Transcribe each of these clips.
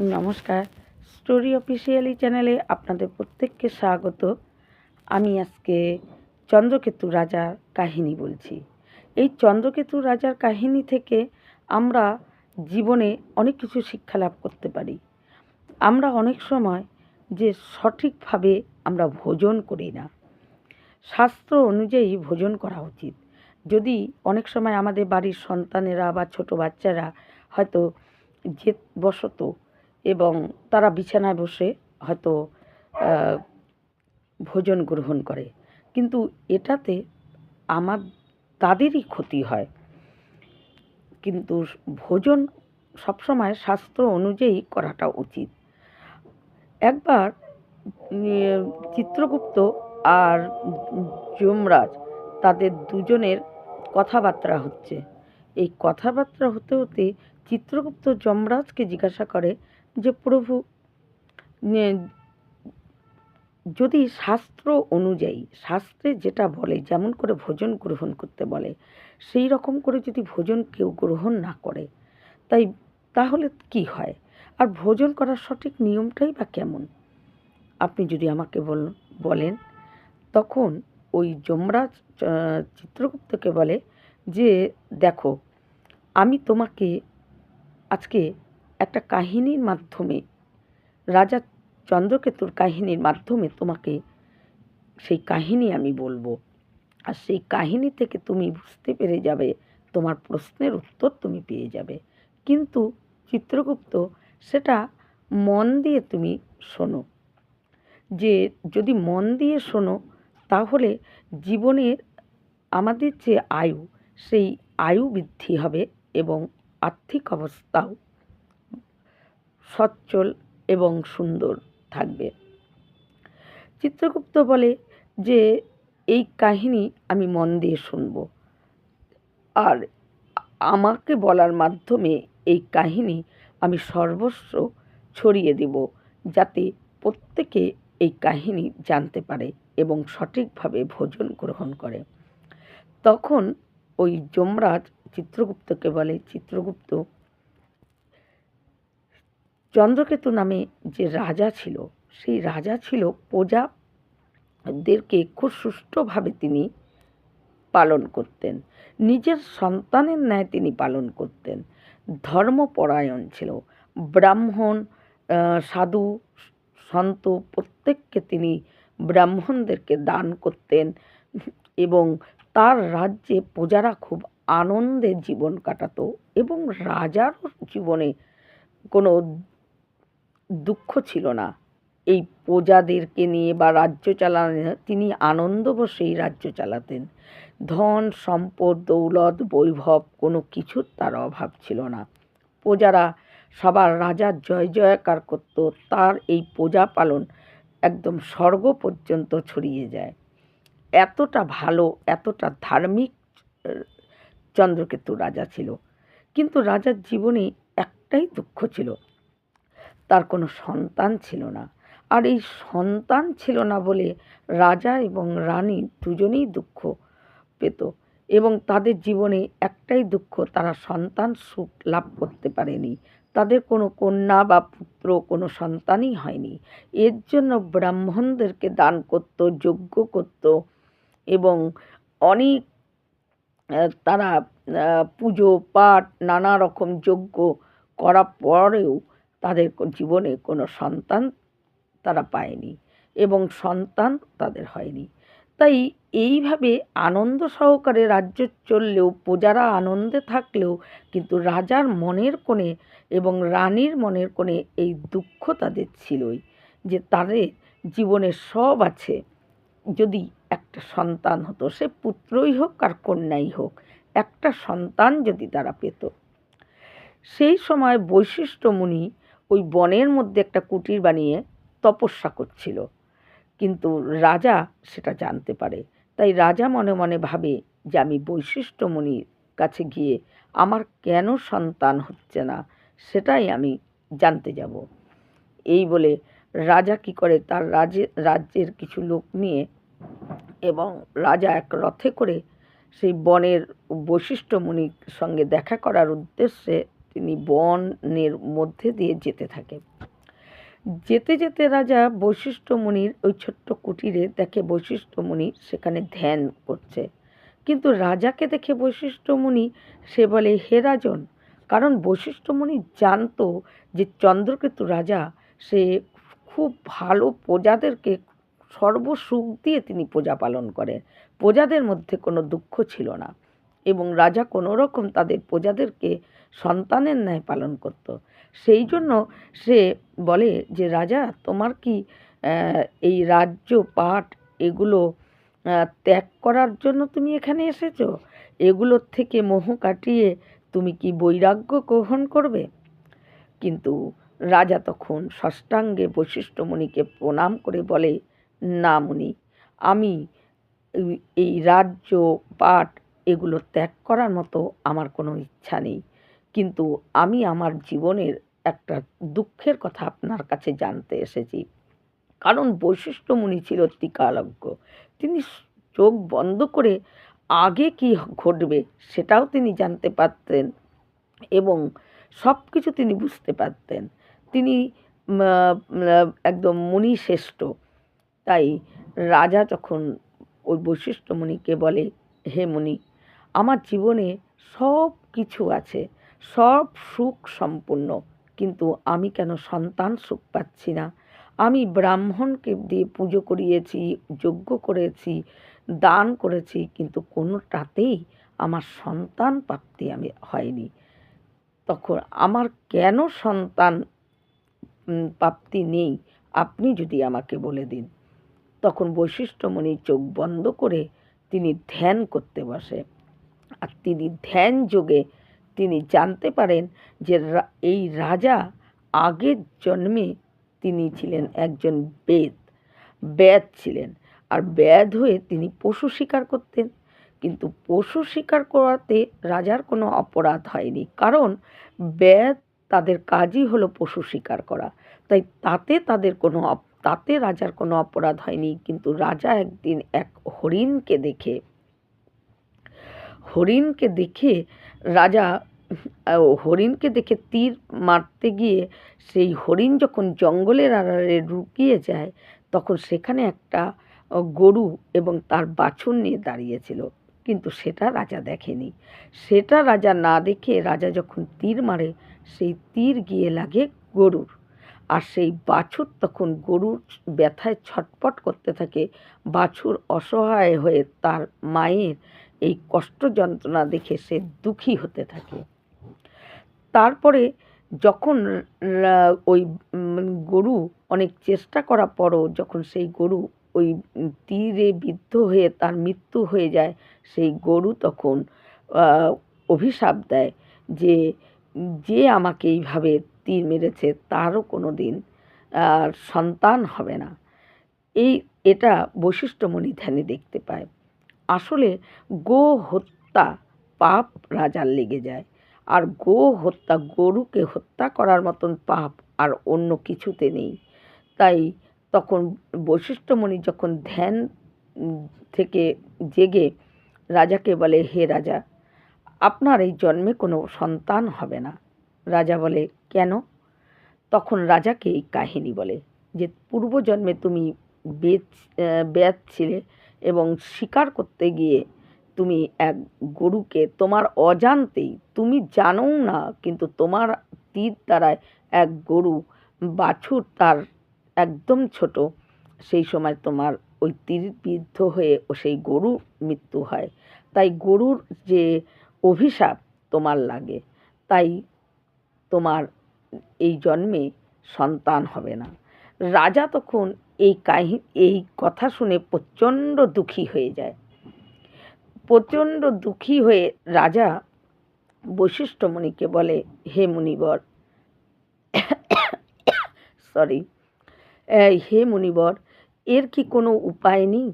নমস্কার। Story officially চ্যানেলে আপনাদের প্রত্যেককে স্বাগত। আমি আজকে চন্দ্রকেতু রাজার কাহিনী বলছি। এই চন্দ্রকেতু রাজার কাহিনী থেকে আমরা জীবনে অনেক কিছু শিক্ষা লাভ করতে পারি। আমরা অনেক সময় যে সঠিকভাবে আমরা ভোজন করি না। শাস্ত্র অনুযায়ী ভোজন করা উচিত। যদি অনেক সময় আমাদের বাড়ির সন্তানেরা বা ছোট বাচ্চারা হয়তো জেদ বশত এবং তারা বিছানায় বসে হয়তো ভোজন গ্রহণ করে। কিন্তু এটাতে আমার, তাদেরই ক্ষতি হয়। কিন্তু ভোজন সবসময় শাস্ত্র অনুযায়ী করাটা উচিত। একবার চিত্রগুপ্ত আর যমরাজ তাদের দুজনের কথাবার্তা হচ্ছে। এই কথাবার্তা হতে হতে চিত্রগুপ্ত যমরাজকে জিজ্ঞাসা করে যে প্রভু যদি শাস্ত্র অনুযায়ী, শাস্ত্রে যেটা বলে, যেমন করে ভোজন গ্রহণ করতে বলে, সেই রকম করে যদি ভোজন কেউ গ্রহণ না করে, তাই তাহলে কি হয়? আর ভোজন করার সঠিক নিয়মটাই বা কেমন? আপনি যদি আমাকে বল, বলেন, তখন ওই যমরাজ চিত্রগুপ্তকে বলে যে, দেখো, আমি তোমাকে আজকে একটা কাহিনীর মাধ্যমে, রাজা চন্দ্রকেতুর কাহিনীর মাধ্যমে তোমাকে সেই কাহিনী আমি বলব। আর সেই কাহিনী থেকে তুমি বুঝতে পেরে যাবে, তোমার প্রশ্নের উত্তর তুমি পেয়ে যাবে। কিন্তু চিত্রগুপ্ত, সেটা মন দিয়ে তুমি শোনো। যে যদি মন দিয়ে শোনো, তাহলে জীবনের আমাদের যে আয়ু, সেই আয়ু বৃদ্ধি হবে এবং আর্থিক অবস্থাও সচ্ছল এবং সুন্দর থাকবে। চিত্রগুপ্ত বলে যে, এই কাহিনী আমি মন দিয়ে শুনব। আর আমাকে বলার মাধ্যমে এই কাহিনী আমি সর্বস্ব ছড়িয়ে দেব, যাতে প্রত্যেকে এই কাহিনী জানতে পারে এবং সঠিকভাবে ভোজন গ্রহণ করে। তখন ওই যমরাজ চিত্রগুপ্তকে বলে, চিত্রগুপ্ত চন্দ্রকেতু নামে যে রাজা ছিল, সেই রাজা ছিল প্রজাদেরকে খুব সুষ্ঠুভাবে তিনি পালন করতেন। নিজের সন্তানের ন্যায় তিনি পালন করতেন। ধর্মপরায়ণ ছিল। ব্রাহ্মণ সাধু, সন্ত প্রত্যেককে তিনি ব্রাহ্মণদেরকে দান করতেন এবং তার রাজ্যে প্রজারা খুব আনন্দে জীবন কাটাতো এবং রাজারও জীবনে কোনো দুঃখ ছিল না। এই প্রজাদেরকে নিয়ে বা রাজ্য চালানো, তিনি আনন্দ বসেই রাজ্য চালাতেন। ধন, সম্পদ, দৌলত, বৈভব কোনো কিছুর তার অভাব ছিল না। প্রজারা সবার রাজার জয় জয়কার করত, তার এই প্রজা পালন একদম স্বর্গ পর্যন্ত ছড়িয়ে যায়। এতটা ভালো, এতটা ধার্মিক, চন্দ্রকেতু রাজা ছিল। কিন্তু রাজার জীবনে একটাই দুঃখ ছিল তার কোনো সন্তান ছিল না। আর এই সন্তান ছিল না বলে রাজা এবং রানী দুজনেই দুঃখ পেত এবং তাদের জীবনে একটাই দুঃখ, তারা সন্তান সুখ লাভ করতে পারেনি। তাদের কোনো কন্যা বা পুত্র, কোনো সন্তানই হয়নি। এর জন্য ব্রাহ্মণদেরকে দান করত, যজ্ঞ করত এবং অনেক তারা পুজো, পাঠ, নানা রকম যজ্ঞ করার পরেও তাদের জীবনে কোনো সন্তান তারা পায়নি এবং সন্তান তাদের হয়নি। তাই এইভাবে আনন্দ সহকারে রাজ্য চললেও, প্রজারা আনন্দে থাকলেও কিন্তু রাজার মনের কোণে এবং রানীর মনের কোণে এই দুঃখ তাদের ছিলই যে তাদের জীবনে সব আছে। যদি একটা সন্তান হতো, সে পুত্রই হোক আর কন্যাই হোক, একটা সন্তান যদি তারা পেত। সেই সময় বৈশিষ্ট্য মুনি ওই বনের মধ্যে একটা কুটির বানিয়ে তপস্যা করছিল। কিন্তু রাজা সেটা জানতে পারে। তাই রাজা মনে মনে ভাবে যে আমি বৈশিষ্ট্য মুনির কাছে গিয়ে আমার কেন সন্তান হচ্ছে না, সেটাই আমি জানতে যাব। এই বলে রাজা কি করে তার রাজে রাজ্যের কিছু লোক নিয়ে এবং রাজা এক রথে করে সেই বনের বৈশিষ্ট্য মুনির সঙ্গে দেখা করার উদ্দেশ্যে তিনি বনের মধ্যে দিয়ে যেতে থাকে। যেতে যেতে রাজা বৈশিষ্ট্য মুনির ওই ছোট্ট কুটিরে দেখে বৈশিষ্ট্য মুনি সেখানে ধ্যান করছে। কিন্তু রাজাকে দেখে বৈশিষ্ট্য মুনি সে বলে, হে রাজন, কারণ বৈশিষ্ট্য মুনি জানতো যে চন্দ্রকেতু রাজা, সে খুব ভালো প্রজাদেরকে সর্বসুখ দিয়ে তিনি প্রজা পালন করেন। প্রজাদের মধ্যে কোনো দুঃখ ছিল না এবং রাজা কোনো রকম তাদের প্রজাদেরকে সন্তানের ন্যায় পালন করত। সেই জন্য সে বলে যে, রাজা, তোমার কি এই রাজ্য পাট এগুলো ত্যাগ করার জন্য তুমি এখানে এসেছ? এগুলোর থেকে মোহ কাটিয়ে তুমি কি বৈরাগ্য গ্রহণ করবে? কিন্তু রাজা তখন ষষ্ঠাঙ্গে বৈশিষ্ট্যমণিকে প্রণাম করে বলে, না মুনি আমি এই- রাজ্য পাট এগুলো ত্যাগ করার মতো আমার কোনো ইচ্ছা নেই। কিন্তু আমি আমার জীবনের একটা দুঃখের কথা আপনার কাছে জানতে এসেছি। কারণ বৈশিষ্ট্য মুনি ছিল ত্রিকালজ্ঞ তিনি চোখ বন্ধ করে আগে কি ঘটবে সেটাও তিনি জানতে পারতেন এবং সব কিছু তিনি বুঝতে পারতেন। তিনি একদম মুনি শ্রেষ্ঠ তাই রাজা যখন ওই বৈশিষ্ট্য মুনিকে বলে, হে মুনি, আমার জীবনে সব কিছু আছে। সব সুখ সম্পূর্ণ, কিন্তু আমি কেন সন্তান সুখ পাচ্ছি না? আমি ব্রাহ্মণকে দিয়ে পুজো করিয়েছি, যজ্ঞ করেছি, দান করেছি, কিন্তু কোনোটাতেই আমার সন্তান প্রাপ্তি আমি হয়নি। তখন আমার কেন সন্তান প্রাপ্তি নেই? আপনি যদি আমাকে বলে দিন। তখন বৈশিষ্ট্যমণি চোখ বন্ধ করে তিনি ধ্যান করতে বসে। আর তিনি ধ্যান যোগে তিনি জানতে পারেন যে এই রাজা আগের জন্মে তিনি ছিলেন একজন বেদ ব্যাদ ছিলেন। আর ব্যাদ হয়ে তিনি পশু শিকার করতেন। কিন্তু পশু শিকার করাতে রাজার কোনো অপরাধ হয়নি। কারণ ব্যাদ তাদের কাজই হলো পশু শিকার করা। তাই তাতে তাদের কোনো তাতে রাজার কোনো অপরাধ হয়নি। কিন্তু রাজা একদিন এক হরিণকে দেখে হরিণকে দেখে রাজা হরিণকে দেখে তীর মারতে গিয়ে সেই হরিণ যখন জঙ্গলের আড়ালে লুকিয়ে যায়, তখন সেখানে একটা গরু এবং তার বাছুর নিয়ে দাঁড়িয়েছিল কিন্তু সেটা রাজা দেখেনি। সেটা রাজা না দেখে রাজা যখন তীর মারে, সেই তীর গিয়ে লাগে গরুর। আর সেই বাছুর তখন গরুর ব্যথায় ছটপট করতে থাকে। বাছুর অসহায় হয়ে তার মায়ের এই কষ্ট যন্ত্রণা দেখে সে দুঃখী হতে থাকে। তারপরে যখন ওই গরু অনেক চেষ্টা করার পরও যখন সেই গরু ওই তীরে বিদ্ধ হয়ে তার মৃত্যু হয়ে যায়, সেই গরু তখন অভিশাপ দেয় যে যে আমাকে এইভাবে তীর মেরেছে তারও কোনো দিন সন্তান হবে না। এই, এটা বৈশিষ্ট্যমণি ধ্যানে দেখতে পায়। আসলে গো হত্যা পাপ রাজার লেগে যায়। আর গো হত্যা গরুকে হত্যা করার মতন পাপ আর অন্য কিছুতে নেই। তাই তখন বৈশিষ্ট্যমণি যখন ধ্যান থেকে জেগে রাজাকে বলে হে রাজা আপনার এই জন্মে কোনো সন্তান হবে না। রাজা বলে কেন? তখন রাজাকে এই কাহিনী বলে যে পূর্বজন্মে তুমি বেদ আহ, ব্যাদ ছিলে এবং শিকার করতে গিয়ে তুমি এক গরুকে তোমার অজান্তেই, তুমি জানো না, কিন্তু তোমার তীর দ্বারায় এক গরু, বাছুর তার একদম ছোট, সেই সময় তোমার ওই তীর বিদ্ধ হয়ে ও সেই গরু মৃত্যু হয়। তাই গরুর যে অভিশাপ তোমার লাগে, তাই তোমার এই জন্মে সন্তান হবে না। রাজা তখন এই কাহি, এই কথা শুনে প্রচণ্ড দুঃখী হয়ে যায়। প্রচণ্ড দুঃখী হয়ে রাজা বৈশিষ্ট্য বৈশিষ্ট্যমণিকে বলে, হে মুনিবর সরি হে মুনিবর, এর কি কোনো উপায় নেই?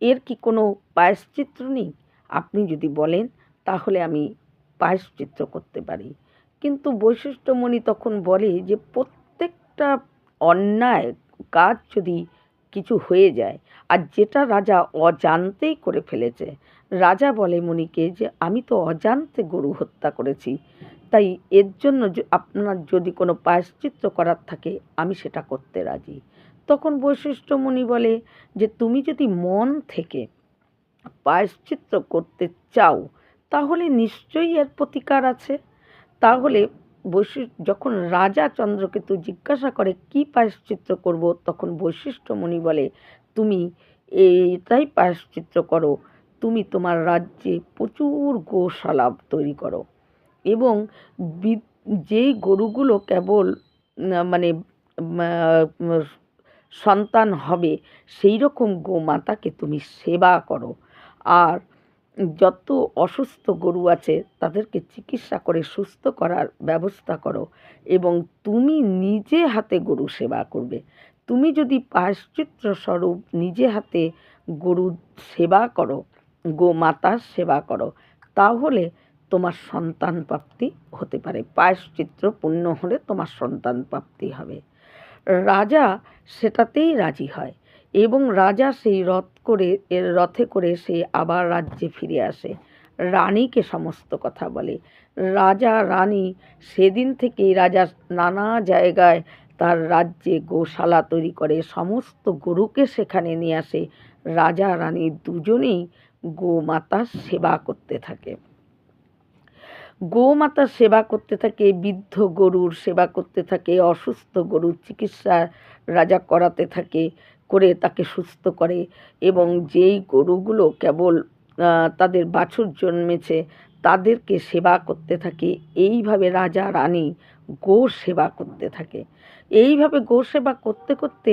এর কি কোনো পায়শ্চিত্র নেই? আপনি যদি বলেন, তাহলে আমি পায়শ্চিত্র করতে পারি। কিন্তু বৈশিষ্ট্যমণি তখন বলে যে, প্রত্যেকটা অন্যায় কাজ যদি কিছু হয়ে যায়, আর যেটা রাজা অজান্তেই করে ফেলেছে। রাজা বলে মুনিকে যে, আমি তো অজান্তে গরু হত্যা করেছি। তাই এর জন্য আপনার যদি কোনো প্রায়শ্চিত্ত করার থাকে, আমি সেটা করতে রাজি। তখন বৈশিষ্ট্য মুনি বলে যে, তুমি যদি মন থেকে প্রায়শ্চিত্ত করতে চাও, তাহলে নিশ্চয়ই এর প্রতিকার আছে। তাহলে বৈশিষ্ট্য যখন রাজা চন্দ্রকেতু জিজ্ঞাসা করে, কি প্রায়শ্চিত্ত করব? তখন বৈশিষ্ট্য মুনি বলে, তুমি এটাই প্রায়শ্চিত্ত করো। তুমি তোমার রাজ্যে প্রচুর গোশালা তৈরি করো। এবং যেই গরুগুলো কেবল মানে সন্তান হবে সেই রকম গোমাতাকে তুমি সেবা করো। আর যত অসুস্থ গরু আছে, তাদেরকে চিকিৎসা করে সুস্থ করার ব্যবস্থা করো এবং তুমি নিজে হাতে গরু সেবা করবে। তুমি যদি পাশ্চিত্র স্বরূপ নিজে হাতে গরু সেবা করো গোমাতার সেবা করো, তাহলে তোমার সন্তান প্রাপ্তি হতে পারে। পায়শ্চিত্র পূর্ণ হলে তোমার সন্তান প্রাপ্তি হবে। রাজা সেটাতেই রাজি হয়। এবং রাজা সেই রথ করে রথে করে সে আবার রাজ্যে ফিরে আসে। রানীকে সমস্ত কথা বলে। রাজা, রানী সেদিন থেকেই রাজা নানা জায়গায় তার রাজ্যে গোশালা তৈরি করে, সমস্ত গরুকে সেখানে নিয়ে আসে। রাজা, রানী দুজনেই গোমাতার সেবা করতে থাকে। গোমাতার সেবা করতে থাকে, বৃদ্ধ গরুর সেবা করতে থাকে, অসুস্থ গরুর চিকিৎসা রাজা করাতে থাকে। করে তাকে সুস্থ করে এবং যেই গরুগুলো কেবল তাদের বাছুর জন্মেছে তাদেরকে সেবা করতে থাকে। এইভাবে রাজা, রানী গো সেবা করতে থাকে। এইভাবে গো সেবা করতে করতে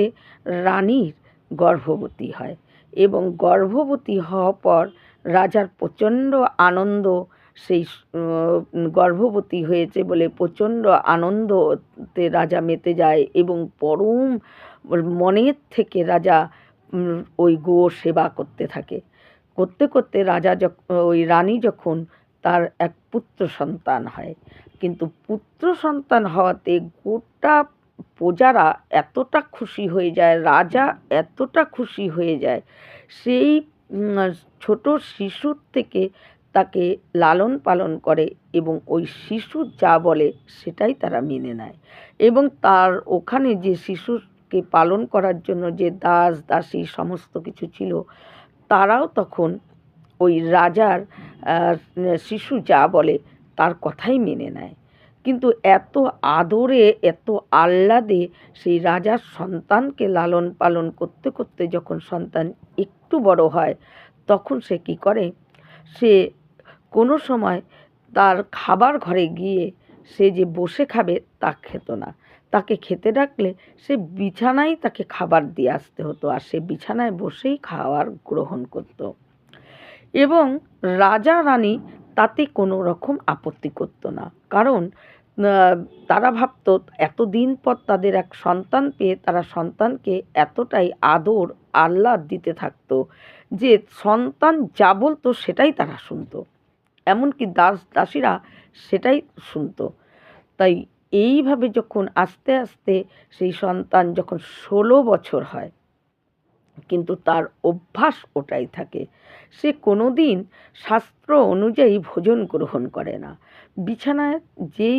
রানীর গর্ভবতী হয় এবং গর্ভবতী হওয়ার পর রাজার প্রচণ্ড আনন্দ সেই গর্ভবতী হয়েছে বলে প্রচণ্ড আনন্দতে রাজা মেতে যায় এবং পরম মনের থেকে রাজা ওই গো সেবা করতে থাকে। করতে করতে রাজা যখন ওই রানী যখন তার এক পুত্র সন্তান হয়, কিন্তু পুত্র সন্তান হওয়াতে গোটা প্রজারা এতটা খুশি হয়ে যায়, রাজা এতটা খুশি হয়ে যায়, সেই ছোট শিশুর থেকে তাকে লালন পালন করে এবং ওই শিশু যা বলে সেটাই তারা মেনে নেয়। এবং তার ওখানে যে শিশুকে পালন করার জন্য যে দাস, দাসী সমস্ত কিছু ছিল, তারাও তখন ওই রাজার শিশু যা বলে তার কথাই মেনে নেয়। কিন্তু এত আদরে, এত আহ্লাদে সেই রাজার সন্তানকে লালন পালন করতে করতে যখন সন্তান একটু বড় হয়, তখন সে কি করে? সে কোনো সময় তার খাবার ঘরে গিয়ে সে যে বসে খাবে তা খেত না। তাকে খেতে ডাকলে সে বিছানায় তাকে খাবার দিয়ে আসতে হতো আর সে বিছানায় বসেই খাবার গ্রহণ করত। এবং রাজা রানী তাতে কোনো রকম আপত্তি করতো না। কারণ তারা ভাবতো এতদিন পর তাদের এক সন্তান পেয়ে তারা সন্তানকে এতটাই আদর আহ্লাদ দিতে থাকতো যে সন্তান যা বলতো সেটাই তারা শুনতো। এমনকি দাস, দাসীরা সেটাই শুনতো। তাই এইভাবে যখন আস্তে আস্তে সেই সন্তান যখন ষোলো বছর হয়, কিন্তু তার অভ্যাস ওটাই থাকে, সে কোনো দিন শাস্ত্র অনুযায়ী ভোজন গ্রহণ করে না। বিছানায় যেই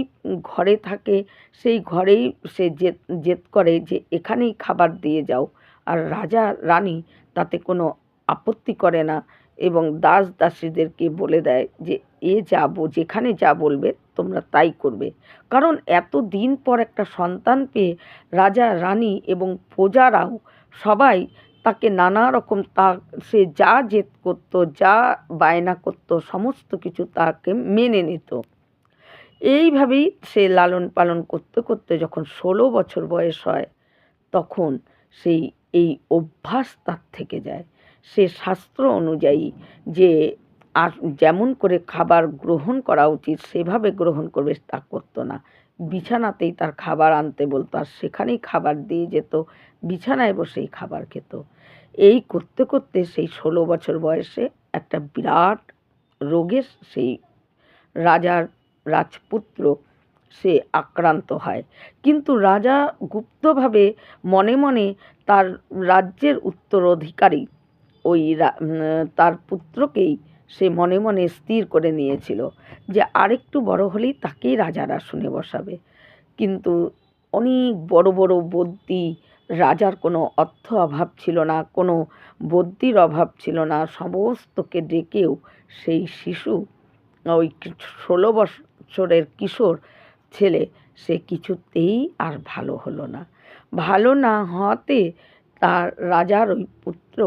ঘরে থাকে, সেই ঘরেই সে জেদ জেদ করে যে এখানেই খাবার দিয়ে যাও, আর রাজা, রানী তাতে কোনো আপত্তি করে না এবং দাস দাসীদেরকে বলে দেয় যে, এ যাব যেখানে যা বলবে, তোমরা তাই করবে। কারণ এত দিন পর একটা সন্তান পেয়ে রাজা, রানী এবং প্রজারাও সবাই তাকে নানা রকম তা সে যা জেদ করতো, যা বায়না করতো, সমস্ত কিছু তাকে মেনে নিত। এইভাবেই সে লালন পালন করতে করতে যখন ষোলো বছর বয়স হয়, তখন সেই, এই অভ্যাস তার থেকে যায়। সে শাস্ত্র অনুযায়ী যে আর যেমন করে খাবার গ্রহণ করা উচিত, সেভাবে গ্রহণ করবে, তা করতো না। বিছানাতেই তার খাবার আনতে বলতো, আর সেখানেই খাবার দিয়ে যেত, বিছানায় বসেই খাবার খেত। এই করতে করতে সেই ষোলো বছর বয়সে একটা বিরাট রোগের সেই রাজার রাজপুত্র সে আক্রান্ত হয়। কিন্তু রাজা গুপ্তভাবে মনে মনে তার রাজ্যের উত্তরাধিকারী ওই তার পুত্রকেই সে মনে মনে স্থির করে নিয়েছিল যে আরেকটু বড় হলেই তাকেই রাজার আসনে বসাবে। কিন্তু অনেক বড় বড় বদ্যি রাজার কোনো অর্থ অভাব ছিল না, কোনো বদ্যির অভাব ছিল না, সমস্তকে ডেকেও সেই শিশু, ওই ষোলো বছরের কিশোর ছেলে, সে কিছুতেই আর ভালো হলো না। ভালো না হওয়াতে তার রাজার ওই পুত্র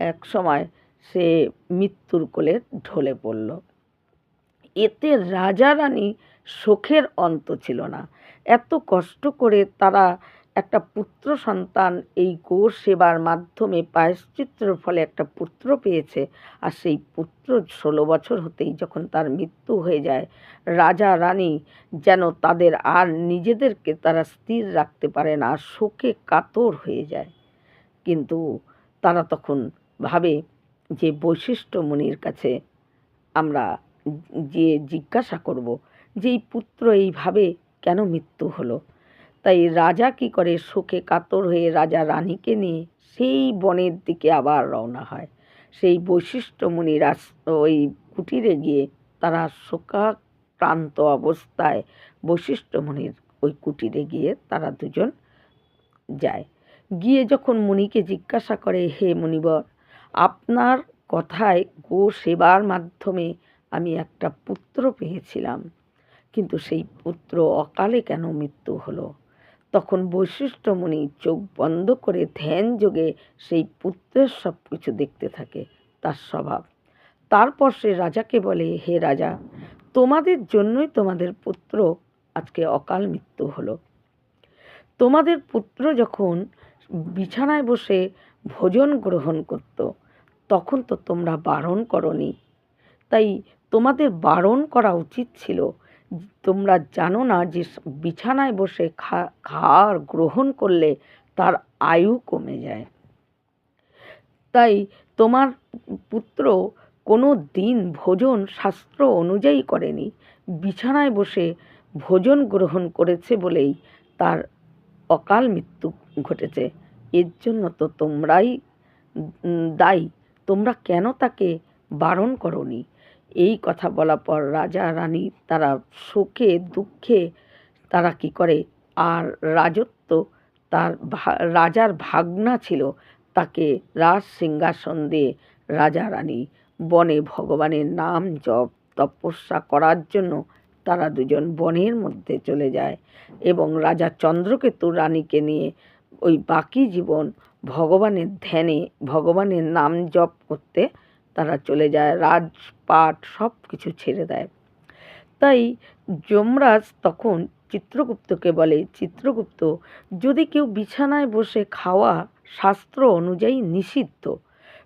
এক সময় সে মৃত্যুর কোলে ঢলে পড়ল। এতে রাজা রানী শোকের অন্ত ছিল না। এত কষ্ট করে তারা একটা পুত্র সন্তান এই গো সেবার মাধ্যমে পায়শ্চিত্রের ফলে একটা পুত্র পেয়েছে। আর সেই পুত্র ষোলো বছর হতেই যখন তার মৃত্যু হয়ে যায়, রাজা রানী যেন তাদের আর নিজেদেরকে তারা স্থির রাখতে পারে না, শোকে কাতর হয়ে যায়। কিন্তু তারা তখন ভাবে যে বৈশিষ্ট্য মুনির কাছে আমরা যে জিজ্ঞাসা করব যে এই পুত্র এইভাবে কেন মৃত্যু হলো? তাই রাজা কি করে শোকে কাতর হয়ে রাজা রানীকে নিয়ে সেই বনের দিকে আবার রওনা হয়? সেই বৈশিষ্ট্য মুনির ওই কুটিরে গিয়ে তারা শোকাক্রান্ত অবস্থায় বৈশিষ্ট্য মুনির ওই কুটিরে গিয়ে তারা দুজন যায়। গিয়ে যখন মুনিকে জিজ্ঞাসা করে, হে মুনিবর আপনার কথায় গো সেবার মাধ্যমে আমি একটা পুত্র পেয়েছিলাম। কিন্তু সেই পুত্র অকালে কেন মৃত্যু হলো? তখন বৈশিষ্ট্যমণি চোখ বন্ধ করে ধ্যান যোগে সেই পুত্রের সব কিছু দেখতে থাকে, তার স্বভাব। তারপর সে রাজাকে বলে, হে রাজা, তোমাদের জন্যই তোমাদের পুত্র আজকে অকাল মৃত্যু হলো। তোমাদের পুত্র যখন বিছানায় বসে ভোজন গ্রহণ করত তখন তো তোমরা বারণ করনি। তাই তোমাদের বারণ করা উচিত ছিল। তোমরা জানো না যে বিছানায় বসে খাওয়ার গ্রহণ করলে তার আয়ু কমে যায়। তাই তোমার পুত্র কোনো দিন ভোজন শাস্ত্র অনুযায়ী করেনি। বিছানায় বসে ভোজন গ্রহণ করেছে বলেই তার অকাল মৃত্যু ঘটেছে। এর জন্য তো তোমরাই দায়ী। তোমরা কেন তাকে বারণ করনি? এই কথা বলার পর রাজা, রানী তারা শোকে, দুঃখে তারা কি করে? আর রাজত্ব তার রাজার ভাগনা ছিল তাকে রাজ সিংহাসন দিয়ে রাজা, রানী বনে ভগবানের নাম জপ, তপস্যা করার জন্য তারা দুজন বনের মধ্যে চলে যায় এবং রাজা চন্দ্রকেতু রানীকে নিয়ে ওই বাকি জীবন ভগবানের ধ্যানে, ভগবানের নাম জপ করতে তারা চলে যায়, রাজপাট সব কিছু ছেড়ে দেয়। তাই যমরাজ তখন চিত্রগুপ্তকে বলে, চিত্রগুপ্ত, যদি কেউ বিছানায় বসে খাওয়া শাস্ত্র অনুযায়ী নিষিদ্ধ,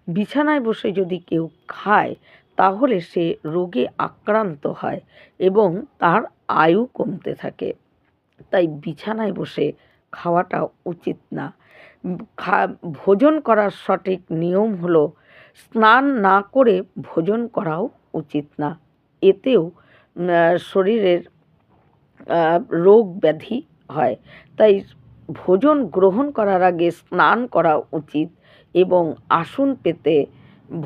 বিছানায় বসে যদি কেউ খায়, তাহলে সে রোগে আক্রান্ত হয় এবং তার আয়ু কমতে থাকে। তাই বিছানায় বসে খাওয়াটা উচিত না। খা, ভোজন করার সঠিক নিয়ম হলো স্নান না করে ভোজন করাও উচিত না। এতেও শরীরের রোগ ব্যাধি হয়। তাই ভোজন গ্রহণ করার আগে স্নান করা উচিত এবং আসন পেতে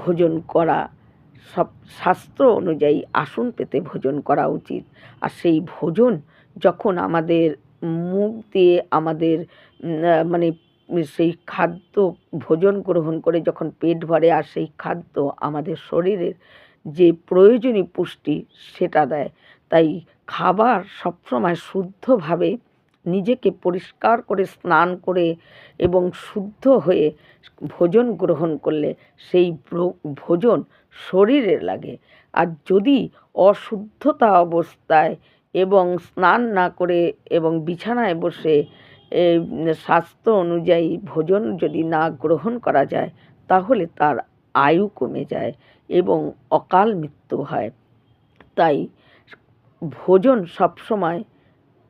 ভোজন করা, সব শাস্ত্র অনুযায়ী আসন পেতে ভোজন করা উচিত। আর সেই ভোজন যখন আমাদের মুখ দিয়ে আমাদের মানে সেই খাদ্য ভোজন গ্রহণ করে যখন পেট ভরে আর সেই খাদ্য আমাদের শরীরের যে প্রয়োজনীয় পুষ্টি সেটা দেয়। তাই খাবার সবসময় শুদ্ধভাবে নিজেকে পরিষ্কার করে, স্নান করে এবং শুদ্ধ হয়ে ভোজন গ্রহণ করলে সেই ভোজন শরীরে লাগে। আর যদি অশুদ্ধতা অবস্থায় এবং স্নান না করে এবং বিছানায় বসে স্বাস্থ্য অনুযায়ী ভোজন যদি না গ্রহণ করা যায়, তাহলে তার আয়ু কমে যায় এবং অকাল মৃত্যু হয়। তাই ভোজন সবসময়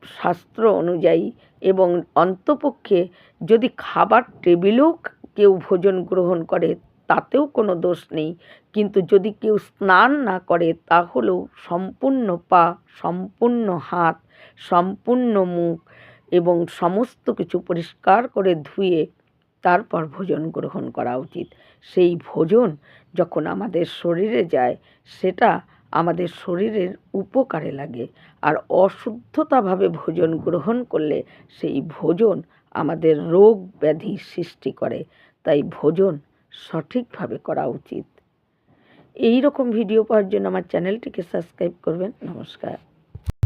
শাস্ত্র অনুযায়ী এবং অন্তপক্ষে যদি খাবার টেবিলেও কেউ ভোজন গ্রহণ করে, তাতেও কোনো দোষ নেই। কিন্তু যদি কেউ স্নান না করে, তাহলেও সম্পূর্ণ পা, সম্পূর্ণ হাত, সম্পূর্ণ মুখ এবং সমস্ত কিছু পরিষ্কার করে ধুয়ে তারপর ভোজন গ্রহণ করা উচিত। সেই ভোজন যখন আমাদের শরীরে যায়, সেটা আমাদের শরীরের উপকারে লাগে। আর অশুদ্ধতাভাবে ভোজন গ্রহণ করলে সেই ভোজন আমাদের রোগ ব্যাধি সৃষ্টি করে। তাই ভোজন সঠিকভাবে করা উচিত। এই রকম ভিডিও পাওয়ার জন্য আমার চ্যানেলটিকে সাবস্ক্রাইব করবেন। নমস্কার।